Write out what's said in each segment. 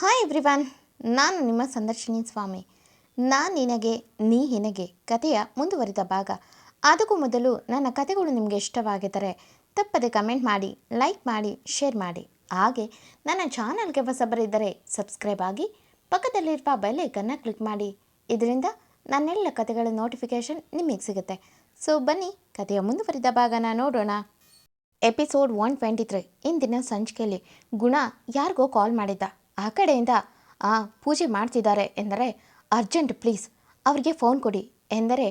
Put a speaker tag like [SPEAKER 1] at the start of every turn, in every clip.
[SPEAKER 1] Hi everyone ನಾನು ನಿಮ್ಮ ಸಂದರ್ಶಿನಿ ಸ್ವಾಮಿ. ನಾನು ನಿನಗೆ, ನೀ ನಿನಗೆ ಕಥೆಯ ಮುಂದುವರಿದ ಭಾಗ. ಅದಕ್ಕೂ ಮೊದಲು ನನ್ನ ಕಥೆಗಳು ನಿಮಗೆ ಇಷ್ಟವಾಗಿದ್ದರೆ ತಪ್ಪದೆ ಕಮೆಂಟ್ ಮಾಡಿ ಲೈಕ್ ಮಾಡಿ ಶೇರ್ ಮಾಡಿ. ಹಾಗೆ ನನ್ನ ಚಾನಲ್ಗೆ ಹೊಸಬರಿದ್ದರೆ ಸಬ್ಸ್ಕ್ರೈಬ್ ಆಗಿ ಪಕ್ಕದಲ್ಲಿರುವ ಬೆಲ್ ಐಕನ್ನ ಕ್ಲಿಕ್ ಮಾಡಿ. ಇದರಿಂದ ನನ್ನೆಲ್ಲ ಕಥೆಗಳ ನೋಟಿಫಿಕೇಷನ್ ನಿಮಗೆ ಸಿಗುತ್ತೆ. ಸೊ ಬನ್ನಿ, ಕಥೆಯ ಮುಂದುವರಿದ ಭಾಗನ ನೋಡೋಣ. ಎಪಿಸೋಡ್ ಒನ್ ಟ್ವೆಂಟಿ ತ್ರೀ ಇಂದಿನ ಸಂಚಿಕೆಯಲ್ಲಿ ಗುಣ ಯಾರಿಗೋ ಕಾಲ್ ಮಾಡಿದ್ದ. ಆ ಕಡೆಯಿಂದ ಆ ಪೂಜೆ ಮಾಡ್ತಿದ್ದಾರೆ ಎಂದರೆ, ಅರ್ಜೆಂಟ್ ಪ್ಲೀಸ್, ಅವರಿಗೆ ಫೋನ್ ಕೊಡಿ. ಎಂದರೆ,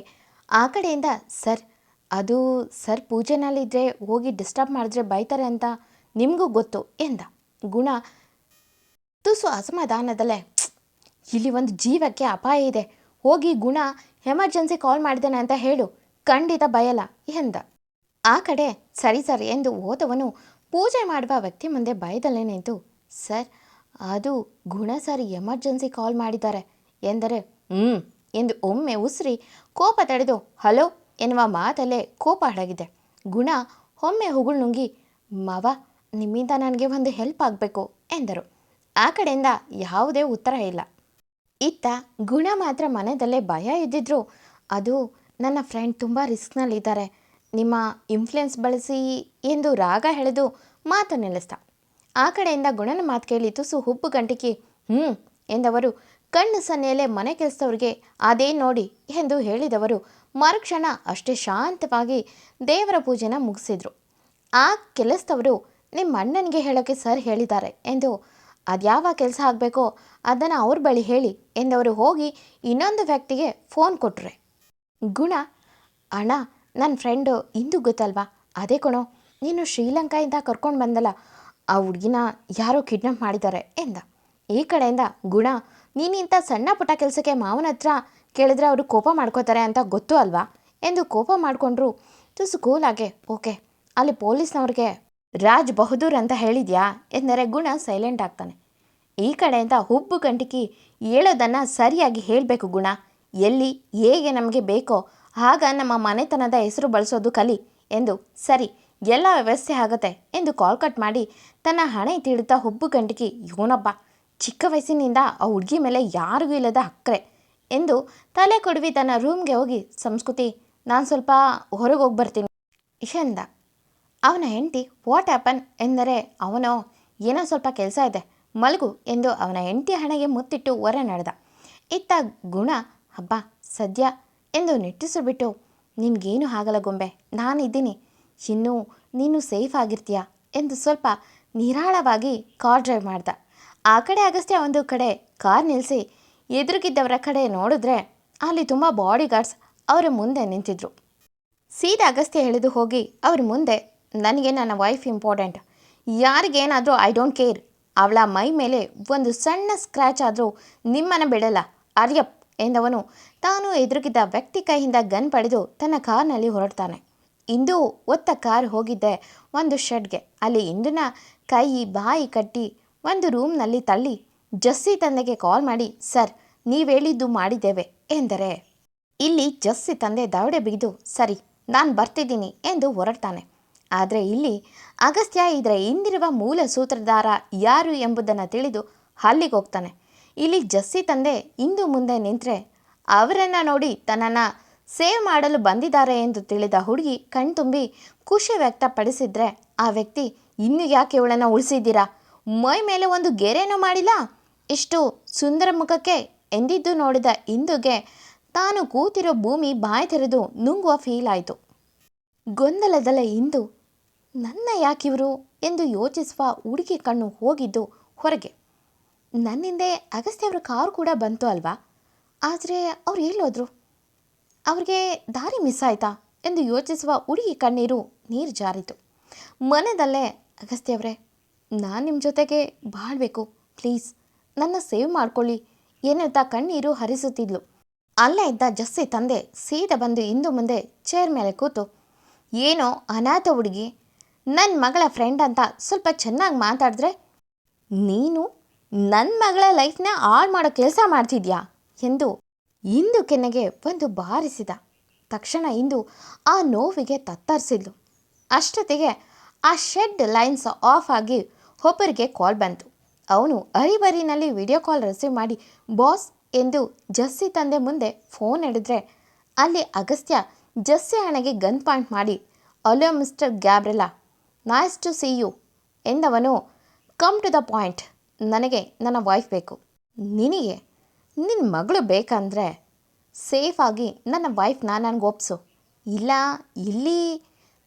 [SPEAKER 1] ಆ ಕಡೆಯಿಂದ, ಸರ್, ಅದು ಸರ್ ಪೂಜೆನಲ್ಲಿದ್ದರೆ ಹೋಗಿ ಡಿಸ್ಟರ್ಬ್ ಮಾಡಿದ್ರೆ ಬೈತಾರೆ ಅಂತ ನಿಮಗೂ ಗೊತ್ತು ಎಂದ. ಗುಣ, ತುಸು ಅಸಮಾಧಾನದಲ್ಲೇ ಇಲ್ಲಿ ಒಂದು ಜೀವಕ್ಕೆ ಅಪಾಯ ಇದೆ. ಹೋಗಿ ಗುಣ, ಎಮರ್ಜೆನ್ಸಿ ಕಾಲ್ ಮಾಡಿದ್ದಾನೆ ಅಂತ ಹೇಳು. ಖಂಡಿತ ಬಯಲ ಎಂದ. ಆ ಕಡೆ, ಸರಿ ಸರ್ ಎಂದು ಹೋದವನು ಪೂಜೆ ಮಾಡುವ ವ್ಯಕ್ತಿ ಮುಂದೆ ಭಯದಲ್ಲೇ ನಿಂತು, ಸರ್ ಅದು ಗುಣ ಸರ್ ಎಮರ್ಜೆನ್ಸಿ ಕಾಲ್ ಮಾಡಿದ್ದಾರೆ. ಎಂದರೆ ಹ್ಞೂ ಎಂದು ಒಮ್ಮೆ ಉಸಿರಿ ಕೋಪ ತಡೆದು, ಹಲೋ, ಎನ್ನುವ ಮಾತಲ್ಲೇ ಕೋಪ ಅಡಗಿದೆ. ಗುಣ ಒಮ್ಮೆ ಹುಗುಳು ನುಂಗಿ, ಮಾವ, ನಿಮ್ಮಿಂದ ನನಗೆ ಒಂದು ಹೆಲ್ಪ್ ಆಗಬೇಕು, ಎಂದರು. ಆ ಕಡೆಯಿಂದ ಯಾವುದೇ ಉತ್ತರ ಇಲ್ಲ. ಇತ್ತ ಗುಣ ಮಾತ್ರ ಮನೆಯಲ್ಲೇ ಭಯ ಇದ್ದಿದ್ರು ಅದು ನನ್ನ ಫ್ರೆಂಡ್ ತುಂಬ ರಿಸ್ಕ್ನಲ್ಲಿದ್ದಾರೆ. ನಿಮ್ಮ ಇನ್ಫ್ಲುಯೆನ್ಸ್ ಬಳಸಿ, ಎಂದು ರಾಗ ಎಳೆದು ಮಾತು ನಿಲ್ಲಿಸ್ದ. ಆ ಕಡೆಯಿಂದ ಗುಣನ ಮಾತು ಕೇಳಿ ತುಸು ಹುಬ್ಬು ಗಂಟಿಕೆ, ಹ್ಞೂ ಎಂದವರು, ಕಣ್ಣು ಸನ್ನೆಯಲ್ಲೇ ಮನೆ ಕೆಲಸದವ್ರಿಗೆ ಅದೇ ನೋಡಿ ಎಂದು ಹೇಳಿದವರು. ಮರುಕ್ಷಣ ಅಷ್ಟೇ ಶಾಂತವಾಗಿ ದೇವರ ಪೂಜೆನ ಮುಗಿಸಿದ್ರು. ಆ ಕೆಲಸದವರು, ನಿಮ್ಮ ಅಣ್ಣನಿಗೆ ಹೇಳೋಕ್ಕೆ ಸರ್ ಹೇಳಿದ್ದಾರೆ ಎಂದು, ಅದ್ಯಾವ ಕೆಲಸ ಆಗಬೇಕೋ ಅದನ್ನು ಅವ್ರ ಬಳಿ ಹೇಳಿ ಎಂದವರು ಹೋಗಿ ಇನ್ನೊಂದು ವ್ಯಕ್ತಿಗೆ ಫೋನ್ ಕೊಟ್ಟರೆ ಗುಣ, ಅಣ್ಣ ನನ್ನ ಫ್ರೆಂಡು, ಇಂದು ಗೊತ್ತಲ್ವಾ? ಅದೇ ಕಣೋ, ನೀನು ಶ್ರೀಲಂಕಾಯಿಂದ ಕರ್ಕೊಂಡು ಬಂದಲ್ಲ ಆ ಹುಡುಗಿನ ಯಾರೋ ಕಿಡ್ನಾಪ್ ಮಾಡಿದ್ದಾರೆ ಎಂದ. ಈ ಕಡೆಯಿಂದ ಗುಣ ನೀನಿಂಥ ಸಣ್ಣ ಪುಟ್ಟ ಕೆಲಸಕ್ಕೆ ಮಾವನ ಹತ್ರ ಕೇಳಿದ್ರೆ ಅವರು ಕೋಪ ಮಾಡ್ಕೋತಾರೆ ಅಂತ ಗೊತ್ತು ಅಲ್ವಾ? ಎಂದು ಕೋಪ ಮಾಡಿಕೊಂಡ್ರು ತುಸು ಕೂಲಾಗೆ ಓಕೆ, ಅಲ್ಲಿ ಪೊಲೀಸ್ನವ್ರಿಗೆ ರಾಜ್ ಬಹದ್ದೂರ್ ಅಂತ ಹೇಳಿದ್ಯಾ? ಎಂದರೆ ಗುಣ ಸೈಲೆಂಟ್ ಆಗ್ತಾನೆ. ಈ ಕಡೆಯಿಂದ ಹುಬ್ಬು ಗಂಟಿಕಿ ಹೇಳೋದನ್ನು ಸರಿಯಾಗಿ ಹೇಳಬೇಕು ಗುಣ. ಎಲ್ಲಿ, ಹೇಗೆ ನಮಗೆ ಬೇಕೋ ಆಗ ನಮ್ಮ ಮನೆತನದ ಹೆಸರು ಬಳಸೋದು ಕಲಿ ಎಂದು ಸರಿ ಎಲ್ಲ ವ್ಯವಸ್ಥೆ ಆಗುತ್ತೆ ಎಂದು ಕಾಲ್ ಕಟ್ ಮಾಡಿ ತನ್ನ ಹಣೆ ತಿಳಿತಾ ಹುಬ್ಬು ಗಂಟಿಗೆ ಇವನೊಬ್ಬ ಚಿಕ್ಕ ವಯಸ್ಸಿನಿಂದ ಆ ಹುಡುಗಿ ಮೇಲೆ ಯಾರಿಗೂ ಇಲ್ಲದ ಅಕ್ಕರೆ ಎಂದು ತಲೆ ಕೊಡವಿ ತನ್ನ ರೂಮ್ಗೆ ಹೋಗಿ, ಸಂಸ್ಕೃತಿ, ನಾನು ಸ್ವಲ್ಪ ಹೊರಗೆ ಹೋಗಿ ಬರ್ತೀನಿ ಇಶಂದ ಅವನ ಹೆಂಡತಿ ವಾಟ್ ಆ್ಯಪನ್ ಎಂದರೆ, ಅವನು ಏನೋ ಸ್ವಲ್ಪ ಕೆಲಸ ಇದೆ, ಮಲಗು ಎಂದು ಅವನ ಹೆಂಡತಿ ಹಣೆಗೆ ಮುತ್ತಿಟ್ಟು ಹೊರ ನಡೆದ. ಇತ್ತ ಗುಣ, ಹಬ್ಬ, ಸದ್ಯ ಎಂದು ನಿಟ್ಟಿಸಿಬಿಟ್ಟು, ನಿನಗೇನು ಆಗಲ್ಲ ಗೊಂಬೆ, ನಾನಿದ್ದೀನಿ ಇನ್ನು ನೀನು ಸೇಫ್ ಆಗಿರ್ತೀಯ? ಎಂದು ಸ್ವಲ್ಪ ನಿರಾಳವಾಗಿ ಕಾರ್ ಡ್ರೈವ್ ಮಾಡ್ದ. ಆ ಕಡೆ ಅಗಸ್ತ್ಯ ಒಂದು ಕಡೆ ಕಾರ್ ನಿಲ್ಲಿಸಿ ಎದುರುಗಿದ್ದವರ ಕಡೆ ನೋಡಿದ್ರೆ ಅಲ್ಲಿ ತುಂಬ ಬಾಡಿ ಗಾರ್ಡ್ಸ್ ಅವರ ಮುಂದೆ ನಿಂತಿದ್ರು. ಸೀದಾ ಅಗಸ್ತ್ಯ ಎಳೆದು ಹೋಗಿ ಅವ್ರ ಮುಂದೆ, ನನಗೆ ನನ್ನ ವೈಫ್ ಇಂಪಾರ್ಟೆಂಟ್. ಯಾರಿಗೇನಾದರೂ ಐ ಡೋಂಟ್ ಕೇರ್. ಅವಳ ಮೈ ಮೇಲೆ ಒಂದು ಸಣ್ಣ ಸ್ಕ್ರ್ಯಾಚ್ ಆದರೂ ನಿಮ್ಮನ್ನು ಬಿಡಲ್ಲ ಅರ್ಯಪ್ ಎಂದವನು ತಾನು ಎದುರುಗಿದ್ದ ವ್ಯಕ್ತಿ ಕೈಯಿಂದ ಗನ್ ಪಡೆದು ತನ್ನ ಕಾರ್ನಲ್ಲಿ ಹೊರಡ್ತಾನೆ. ಇಂದು ಒತ್ತ ಕಾರ್ ಹೋಗಿದ್ದೆ ಒಂದು ಶೆಡ್ಗೆ. ಅಲ್ಲಿ ಇಂದುನ ಕೈ, ಬಾಯಿ ಕಟ್ಟಿ ಒಂದು ರೂಮ್ನಲ್ಲಿ ತಳ್ಳಿ, ಜಸ್ಸಿ ತಂದೆಗೆ ಕಾಲ್ ಮಾಡಿ, ಸರ್ ನೀವು ಹೇಳಿದ್ದು ಮಾಡಿದ್ದೇವೆ, ಎಂದರೆ. ಇಲ್ಲಿ ಜಸ್ಸಿ ತಂದೆ ದವಡೆ ಬಿಗಿದು, ಸರಿ, ನಾನು ಬರ್ತಿದ್ದೀನಿ, ಎಂದು ಹೊರಡ್ತಾನೆ. ಆದರೆ ಇಲ್ಲಿ ಅಗಸ್ತ್ಯ ಇದರ ಹಿಂದಿರುವ ಮೂಲ ಸೂತ್ರಧಾರ ಯಾರು ಎಂಬುದನ್ನು ತಿಳಿದು ಅಲ್ಲಿಗೆ ಹೋಗ್ತಾನೆ. ಇಲ್ಲಿ ಜಸ್ಸಿ ತಂದೆ ಇಂದು ಮುಂದೆ ನಿಂತರೆ ಅವರನ್ನು ನೋಡಿ ತನ್ನನ್ನು ಸೇವ್ ಮಾಡಲು ಬಂದಿದ್ದಾರೆ ಎಂದು ತಿಳಿದ ಹುಡುಗಿ ಕಣ್ತುಂಬಿ ಖುಷಿ ವ್ಯಕ್ತಪಡಿಸಿದ್ರೆ, ಆ ವ್ಯಕ್ತಿ, ಇನ್ನು ಯಾಕೆ ಇವಳನ್ನು ಉಳಿಸಿದ್ದೀರಾ? ಮೈ ಮೇಲೆ ಒಂದು ಗೆರೆನೂ ಮಾಡಿಲ್ಲ? ಇಷ್ಟು ಸುಂದರ ಮುಖಕ್ಕೆ ಎಂದಿದ್ದು ನೋಡಿದ ಇಂದುಗೆ ತಾನು ಕೂತಿರೋ ಭೂಮಿ ಬಾಯಿ ತೆರೆದು ನುಂಗುವ ಫೀಲ್ ಆಯಿತು. ಗೊಂದಲದಲ್ಲೇ ಇಂದು, ನನ್ನ ಯಾಕಿವರು ಎಂದು ಯೋಚಿಸುವ ಹುಡುಗಿ ಕಣ್ಣು ಹೋಗಿದ್ದು ಹೊರಗೆ. ನನ್ನಿಂದೆ ಅಗಸ್ತ್ಯವರ ಕಾರು ಕೂಡ ಬಂತು ಅಲ್ವಾ? ಆದರೆ ಅವ್ರು ಎಲ್ಲೋದ್ರು? ಅವ್ರಿಗೆ ದಾರಿ ಮಿಸ್ ಆಯ್ತಾ ಎಂದು ಯೋಚಿಸುವ ಹುಡುಗಿ ಕಣ್ಣೀರು ನೀರು ಜಾರಿತು. ಅಗಸ್ತ್ಯ ಅವರೇ, ನಾನು ನಿಮ್ಮ ಜೊತೆಗೆ ಬಾಳ್ಬೇಕು ಪ್ಲೀಸ್ ನನ್ನ ಸೇವ್ ಮಾಡ್ಕೊಳ್ಳಿ, ಎನ್ನುತ್ತಾ ಕಣ್ಣೀರು ಹರಿಸುತ್ತಿದ್ಲು. ಅಲ್ಲೇ ಇದ್ದ ಜಸ್ಸಿ ತಂದೆ ಸೀದಾ ಬಂದು ಇಂದು ಮುಂದೆ ಚೇರ್ ಮೇಲೆ ಕೂತು, ಏನೋ ಅನಾಥ ಹುಡುಗಿ ನನ್ನ ಮಗಳ ಫ್ರೆಂಡ್ ಅಂತ ಸ್ವಲ್ಪ ಚೆನ್ನಾಗಿ ಮಾತಾಡಿದ್ರೆ ನೀನು ನನ್ನ ಮಗಳ ಲೈಫ್ನ ಹಾಳು ಮಾಡೋ ಕೆಲಸ ಮಾಡ್ತಿದ್ಯಾ? ಎಂದು ಇಂದು ಕೆನ್ನೆಗೆ ಒಂದು ಬಾರಿಸಿದ. ತಕ್ಷಣ ಇಂದು ಆ ನೋವಿಗೆ ತತ್ತರಿಸಿದ್ಲು. ಅಷ್ಟೊತ್ತಿಗೆ ಆ ಶೆಡ್ ಲೈನ್ಸ್ ಆಫ್ ಆಗಿ ಒಬ್ಬರಿಗೆ ಕಾಲ್ ಬಂತು. ಅವನು ಅರಿಬರಿನಲ್ಲಿ ವಿಡಿಯೋ ಕಾಲ್ ರಿಸೀವ್ ಮಾಡಿ, ಬಾಸ್ ಎಂದು ಜಸ್ಸಿ ತಂದೆ ಮುಂದೆ ಫೋನ್ ಹಿಡಿದ್ರೆ ಅಲ್ಲಿ ಅಗಸ್ತ್ಯ ಜಸ್ಸಿ ಹಣೆಗೆ ಗನ್ ಪಾಯಿಂಟ್ ಮಾಡಿ hello mister Gabriela nice to see you ಎಂದವನು come to the point ನನಗೆ ನನ್ನ ವೈಫ್ ಬೇಕು. ನಿನಗೆ ನಿನ್ನ ಮಗಳು ಬೇಕಂದರೆ ಸೇಫಾಗಿ ನನ್ನ ವೈಫ್ನ ನನಗೆ ಒಪ್ಸು. ಇಲ್ಲ, ಇಲ್ಲಿ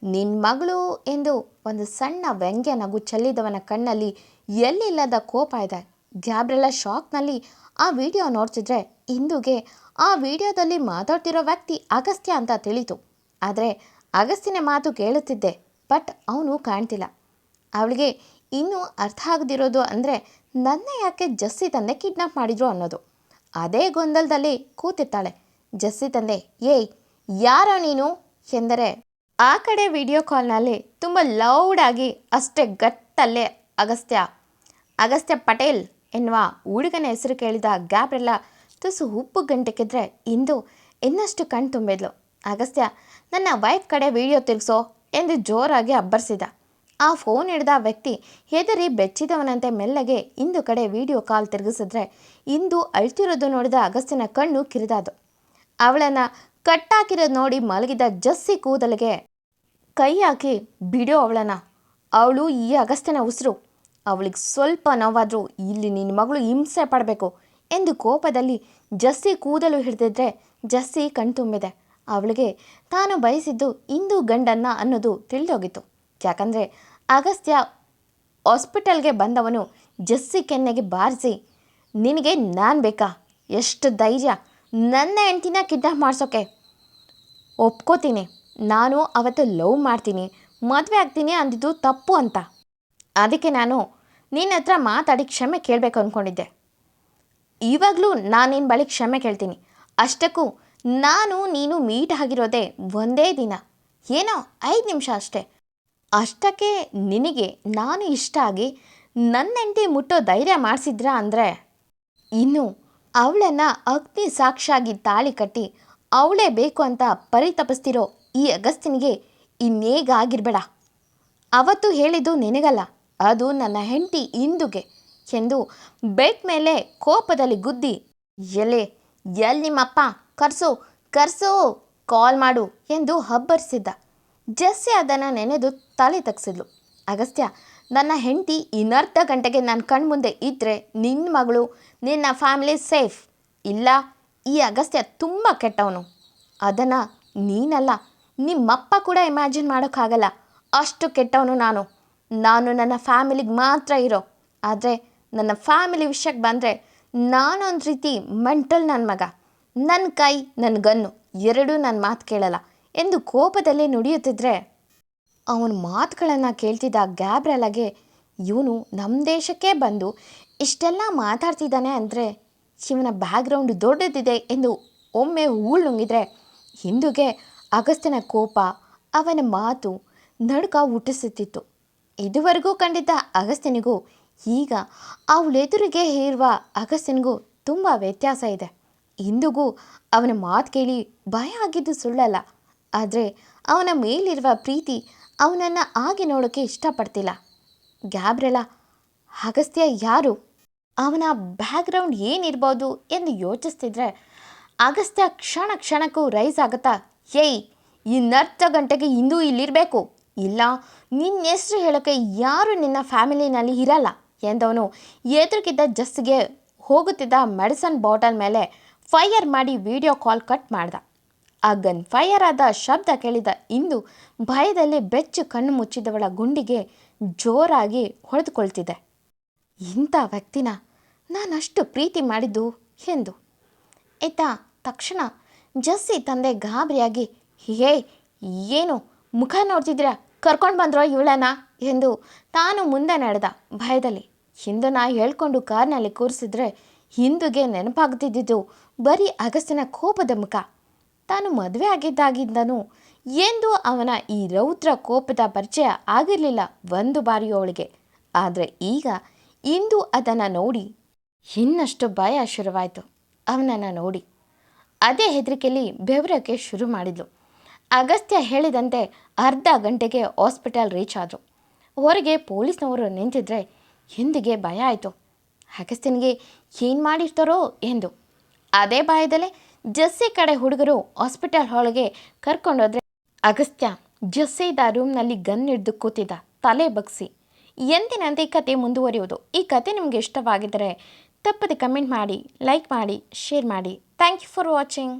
[SPEAKER 1] ನಿನ್ನ ಮಗಳು ಎಂದು ಒಂದು ಸಣ್ಣ ವ್ಯಂಗ್ಯ ನಗು ಚೆಲ್ಲಿದವನ ಕಣ್ಣಲ್ಲಿ ಎಲ್ಲಿಲ್ಲದ ಕೋಪ ಇದೆ. ಗ್ಯಾಬ್ರೆಲ್ಲ ಶಾಕ್ನಲ್ಲಿ ಆ ವಿಡಿಯೋ ನೋಡ್ತಿದ್ರೆ ಇಂದುಗೆ ಆ ವಿಡಿಯೋದಲ್ಲಿ ಮಾತಾಡ್ತಿರೋ ವ್ಯಕ್ತಿ ಅಗಸ್ತ್ಯ ಅಂತ ತಿಳಿತು. ಆದರೆ ಅಗಸ್ತ್ಯನ ಮಾತು ಕೇಳುತ್ತಿದ್ದೆ ಬಟ್ ಅವನು ಕಾಣ್ತಿಲ್ಲ. ಅವಳಿಗೆ ಇನ್ನೂ ಅರ್ಥ ಆಗದಿರೋದು ಅಂದರೆ ನನ್ನ ಯಾಕೆ ಜಸ್ಸಿ ತಂದೆ ಕಿಡ್ನಾಪ್ ಮಾಡಿದ್ರು ಅನ್ನೋದು. ಅದೇ ಗೊಂದಲದಲ್ಲಿ ಕೂತಿರ್ತಾಳೆ. ಜಸ್ಸಿ ತಂದೆ, ಏಯ್, ಯಾರೋ ನೀನು? ಎಂದರೆ, ಆ ಕಡೆ ವಿಡಿಯೋ ಕಾಲ್ನಲ್ಲಿ ತುಂಬ ಲೌಡಾಗಿ ಅಷ್ಟೇ ಗಟ್ಟಲ್ಲೇ ಅಗಸ್ತ್ಯ ಅಗಸ್ತ್ಯ ಪಟೇಲ್ ಎನ್ನುವ ಹುಡುಗನ ಹೆಸರು ಕೇಳಿದ ಗ್ಯಾಬ್ರೆಲ್ಲ ತುಸು ಉಪ್ಪು ಗಂಟೆಕ್ಕಿದ್ರೆ ಇಂದು ಇನ್ನಷ್ಟು ಕಣ್ ತುಂಬಿದ್ಲು. ಅಗಸ್ತ್ಯ, ನನ್ನ ವೈಫ್ ಕಡೆ ವಿಡಿಯೋ ತಿರುಗಿಸೋ ಎಂದು ಜೋರಾಗಿ ಅಬ್ಬರಿಸಿದ. ಆ ಫೋನ್ ಹಿಡಿದ ವ್ಯಕ್ತಿ ಹೆದರಿ ಬೆಚ್ಚಿದವನಂತೆ ಮೆಲ್ಲಗೆ ಇಂದು ಕಡೆ ವಿಡಿಯೋ ಕಾಲ್ ತಿರುಗಿಸಿದ್ರೆ ಇಂದು ಅಳ್ತಿರೋದು ನೋಡಿದ ಅಗಸ್ತಿನ ಕಣ್ಣು ಕಿರಿದಾದು ಅವಳನ್ನು ಕಟ್ಟಾಕಿರೋದು ನೋಡಿ ಮಲಗಿದ ಜಸ್ಸಿ ಕೂದಲಿಗೆ ಕೈ ಹಾಕಿ ಬಿಡೋ ಅವಳನ್ನ. ಅವಳು ಈ ಅಗಸ್ತ್ಯನ ಉಸಿರು. ಅವಳಿಗೆ ಸ್ವಲ್ಪ ನೋವಾದರೂ ಇಲ್ಲಿ ನಿನ್ನ ಮಗಳು ಹಿಂಸೆ ಪಡಬೇಕು ಎಂದು ಕೋಪದಲ್ಲಿ ಜಸ್ಸಿ ಕೂದಲು ಹಿಡಿದಿದ್ರೆ ಜಸ್ಸಿ ಕಣ್ತುಂಬಿದೆ ಅವಳಿಗೆ ತಾನು ಬಯಸಿದ್ದು ಇಂದು ಗಂಡನ್ನ ಅನ್ನೋದು ತಿಳಿದೋಗಿತ್ತು. ಯಾಕಂದರೆ ಅಗಸ್ತ್ಯ ಹಾಸ್ಪಿಟಲ್ಗೆ ಬಂದವನು ಜಸ್ಸಿ ಕೆನ್ನೆಗೆ ಬಾರಿಸಿ, ನಿನಗೆ ನಾನು ಬೇಕಾ? ಎಷ್ಟು ಧೈರ್ಯ. ನನ್ನ ಹೆಂಡ್ತಿನ ಕಿಡ್ನಾಪ್ ಮಾಡಿಸೋಕ್ಕೆ ಒಪ್ಕೋತೀನಿ. ನಾನು ಅವತ್ತು ಲವ್ ಮಾಡ್ತೀನಿ. ಮದುವೆ ಆಗ್ತೀನಿ ಅಂದಿದ್ದು ತಪ್ಪು ಅಂತ. ಅದಕ್ಕೆ ನಾನು ನಿನ್ನ ಹತ್ರ ಮಾತಾಡಿ ಕ್ಷಮೆ ಕೇಳಬೇಕು ಅಂದ್ಕೊಂಡಿದ್ದೆ ಇವಾಗಲೂ ನಾನು ನಿನ್ನ ಬಳಿ ಕ್ಷಮೆ ಕೇಳ್ತೀನಿ. ಅಷ್ಟಕ್ಕೂ ನಾನು ನೀನು ಮೀಟ್ ಆಗಿರೋದೇ ಒಂದೇ ದಿನ. ಏನೋ ಐದು ನಿಮಿಷ ಅಷ್ಟೇ. ಅಷ್ಟಕ್ಕೆ ನಿನಗೆ ನಾನು ಇಷ್ಟ ಆಗಿ ನನ್ನ ಹೆಂಡತಿ ಮುಟ್ಟೋ ಧೈರ್ಯ ಮಾಡಿಸಿದ್ರ ಅಂದರೆ? ಇನ್ನು ಅವಳನ್ನು ಅಗ್ನಿ ಸಾಕ್ಷಿಯಾಗಿ ತಾಳಿ ಕಟ್ಟಿ ಅವಳೇ ಬೇಕು ಅಂತ ಪರಿತಪಿಸ್ತಿರೋ ಈ ಅಗಸ್ತಿನಿಗೆ ಇನ್ನೇಗಾಗಿರಬೇಡ. ಅವತ್ತು ಹೇಳಿದ್ದು ನಿನಗಲ್ಲ, ಅದು ನನ್ನ ಹೆಂಡತಿ ಇಂದುಗೆ ಎಂದು ಬೆಡ್ ಮೇಲೆ ಕೋಪದಲ್ಲಿ ಗುದ್ದಿ, ಎಲೆ ಎಲ್ಲಿ ನಿಮ್ಮಪ್ಪ? ಕರ್ಸು ಕರ್ಸು, ಕಾಲ್ ಮಾಡು ಎಂದು ಹಬ್ಬರಿಸಿದ್ದ. ಜಸ್ಸಿ ಅದನ್ನು ನೆನೆದು ತಲೆ ತಗ್ಸಿದ್ಲು. ಅಗಸ್ತ್ಯ, ನನ್ನ ಹೆಂಡತಿ ಇನ್ನರ್ಧ ಗಂಟೆಗೆ ನನ್ನ ಕಣ್ಮುಂದೆ ಇದ್ದರೆ ನಿನ್ನ ಮಗಳು ನಿನ್ನ ಫ್ಯಾಮಿಲಿ ಸೇಫ್. ಇಲ್ಲ, ಈ ಅಗಸ್ತ್ಯ ತುಂಬ ಕೆಟ್ಟವನು. ಅದನ್ನು ನೀನಲ್ಲ, ನಿಮ್ಮಪ್ಪ ಕೂಡ ಇಮ್ಯಾಜಿನ್ ಮಾಡೋಕ್ಕಾಗಲ್ಲ. ಅಷ್ಟು ಕೆಟ್ಟವನು ನಾನು. ನಾನು ನನ್ನ ಫ್ಯಾಮಿಲಿಗೆ ಮಾತ್ರ ಇರೋ. ಆದರೆ ನನ್ನ ಫ್ಯಾಮಿಲಿ ವಿಷಯಕ್ಕೆ ಬಂದರೆ ನಾನೊಂದು ರೀತಿ ಮೆಂಟಲ್ ನನ್ನ ಮಗ. ನನ್ನ ಕೈ ನನ್ನ ಗನ್ನು ಎರಡೂ ನನ್ನ ಮಾತು ಕೇಳಲ್ಲ. ಎಂದು ಕೋಪದಲ್ಲೇ ನುಡಿಯುತ್ತಿದ್ರೆ ಅವನ ಮಾತುಗಳನ್ನು ಕೇಳ್ತಿದ್ದ ಗ್ಯಾಬ್ರೆಲಾಗೆ ಇವನು ನಮ್ಮ ದೇಶಕ್ಕೆ ಬಂದು ಇಷ್ಟೆಲ್ಲ ಮಾತಾಡ್ತಿದ್ದಾನೆ ಅಂದರೆ ಇವನ ಬ್ಯಾಕ್ಗ್ರೌಂಡ್ ದೊಡ್ಡದಿದೆ ಎಂದು ಒಮ್ಮೆ ನುಂಗಿದ್ರೆ, ಹಿಂದುಗೆ ಅಗಸ್ತ್ಯನ ಕೋಪ, ಅವನ ಮಾತು ನಡುಕ ಹುಟ್ಟಿಸುತ್ತಿತ್ತು. ಇದುವರೆಗೂ ಕಂಡಿದ್ದ ಅಗಸ್ತ್ಯನಿಗೂ ಈಗ ಅವಳೆದುರಿಗೆ ಹೇರುವ ಅಗಸ್ತ್ಯನಿಗೂ ತುಂಬ ವ್ಯತ್ಯಾಸ ಇದೆ. ಇಂದಿಗೂ ಅವನ ಮಾತು ಕೇಳಿ ಭಯ ಆಗಿದ್ದು ಸುಳ್ಳಲ್ಲ. ಆದರೆ ಅವನ ಮೇಲಿರುವ ಪ್ರೀತಿ ಅವನನ್ನು ಹಾಗೆ ನೋಡೋಕ್ಕೆ ಇಷ್ಟಪಡ್ತಿಲ್ಲ. ಗ್ಯಾಬ್ರೆಲ ಅಗಸ್ತ್ಯ ಯಾರು? ಅವನ ಬ್ಯಾಕ್ಗ್ರೌಂಡ್ ಏನಿರ್ಬೋದು ಎಂದು ಯೋಚಿಸ್ತಿದ್ರೆ, ಅಗಸ್ತ್ಯ ಕ್ಷಣ ಕ್ಷಣಕ್ಕೂ ರೈಸ್ ಆಗುತ್ತಾ, ಏಯ್ ಇನ್ನರ್ಧ ಗಂಟೆಗೆ ಇಂದು ಇಲ್ಲಿರಬೇಕು. ಇಲ್ಲ ನಿನ್ನ ಹೆಸರು ಹೇಳೋಕ್ಕೆ ಯಾರು ನಿನ್ನ ಫ್ಯಾಮಿಲಿನಲ್ಲಿ ಇರಲ್ಲ ಎಂದವನು ಎದುರುಗಿದ್ದ ಜಸ್ಸಿಗೆ ಹೋಗುತ್ತಿದ್ದ ಮೆಡಿಸನ್ ಬಾಟಲ್ ಮೇಲೆ ಫೈಯರ್ ಮಾಡಿ ವಿಡಿಯೋ ಕಾಲ್ ಕಟ್ ಮಾಡ್ದ. ಆ ಗನ್ ಫೈಯರ್ ಆದ ಶಬ್ದ ಕೇಳಿದ ಇಂದು ಭಯದಲ್ಲಿ ಬೆಚ್ಚು ಕಣ್ಣು ಮುಚ್ಚಿದವಳ ಗುಂಡಿಗೆ ಜೋರಾಗಿ ಹೊಡೆದುಕೊಳ್ತಿದೆ. ಇಂಥ ವ್ಯಕ್ತಿನ ನಾನಷ್ಟು ಪ್ರೀತಿ ಮಾಡಿದ್ದು ಎಂದು. ಆಯ್ತಾ ತಕ್ಷಣ ಜಸ್ಸಿ ತಂದೆ ಗಾಬರಿಯಾಗಿ, ಹೇ, ಏನು ಮುಖ ನೋಡ್ತಿದ್ದೀರಾ? ಕರ್ಕೊಂಡು ಬಂದ್ರೋ ಇವಳನ ಎಂದು ತಾನು ಮುಂದೆ ನಡೆದ ಭಯದಲ್ಲಿ. ಹಿಂದನ್ನ ಹೇಳ್ಕೊಂಡು ಕಾರ್ನಲ್ಲಿ ಕೂರಿಸಿದ್ರೆ ಹಿಂದುಗೆ ನೆನಪಾಗ್ತಿದ್ದಿದ್ದು ಬರೀ ಅಗಸ್ತಿನ ಕೋಪದ ಮುಖ. ತಾನು ಮದುವೆ ಆಗಿದ್ದಾಗಿಂದನೂ ಎಂದು ಅವನ ಈ ರೌದ್ರ ಕೋಪದ ಪರಿಚಯ ಆಗಿರಲಿಲ್ಲ ಒಂದು ಬಾರಿಯೂ ಅವಳಿಗೆ. ಆದರೆ ಈಗ ಇಂದು ಅದನ್ನು ನೋಡಿ ಇನ್ನಷ್ಟು ಭಯ ಶುರುವಾಯಿತು ಅವನನ್ನು ನೋಡಿ. ಅದೇ ಹೆದರಿಕೆಯಲ್ಲಿ ಬೆವರಕ್ಕೆ ಶುರು ಮಾಡಿದ್ಲು. ಅಗಸ್ತ್ಯ ಹೇಳಿದಂತೆ ಅರ್ಧ ಗಂಟೆಗೆ ಹಾಸ್ಪಿಟಲ್ ರೀಚ್ ಆದರು. ಹೊರಗೆ ಪೊಲೀಸ್ನವರು ನಿಂತಿದ್ರೆ ಹಿಂದಿಗೆ ಭಯ ಆಯಿತು. ಅಗಸ್ತ್ಯನಿಗೆ ಏನು ಮಾಡಿರ್ತಾರೋ ಎಂದು. ಅದೇ ಬಾಯದಲ್ಲೇ ಜಸ್ಸಿ ಕಡೆ ಹುಡುಗರು ಹಾಸ್ಪಿಟಲ್ ಒಳಗೆ ಕರ್ಕೊಂಡೋದ್ರೆ ಅಗಸ್ತ್ಯ ಜಸ್ಸೆ ಇದ್ದ ರೂಮ್ನಲ್ಲಿ ಗನ್ ಹಿಡಿದು ಕೂತಿದ್ದ. ತಲೆ ಬಗ್ಸಿ. ಎಂದಿನಂತೆ ಈ ಕತೆ ಮುಂದುವರಿಯುವುದು. ಈ ಕತೆ ನಿಮಗೆ ಇಷ್ಟವಾಗಿದ್ದರೆ ತಪ್ಪದೆ ಕಮೆಂಟ್ ಮಾಡಿ, ಲೈಕ್ ಮಾಡಿ, ಶೇರ್ ಮಾಡಿ. Thank you for watching.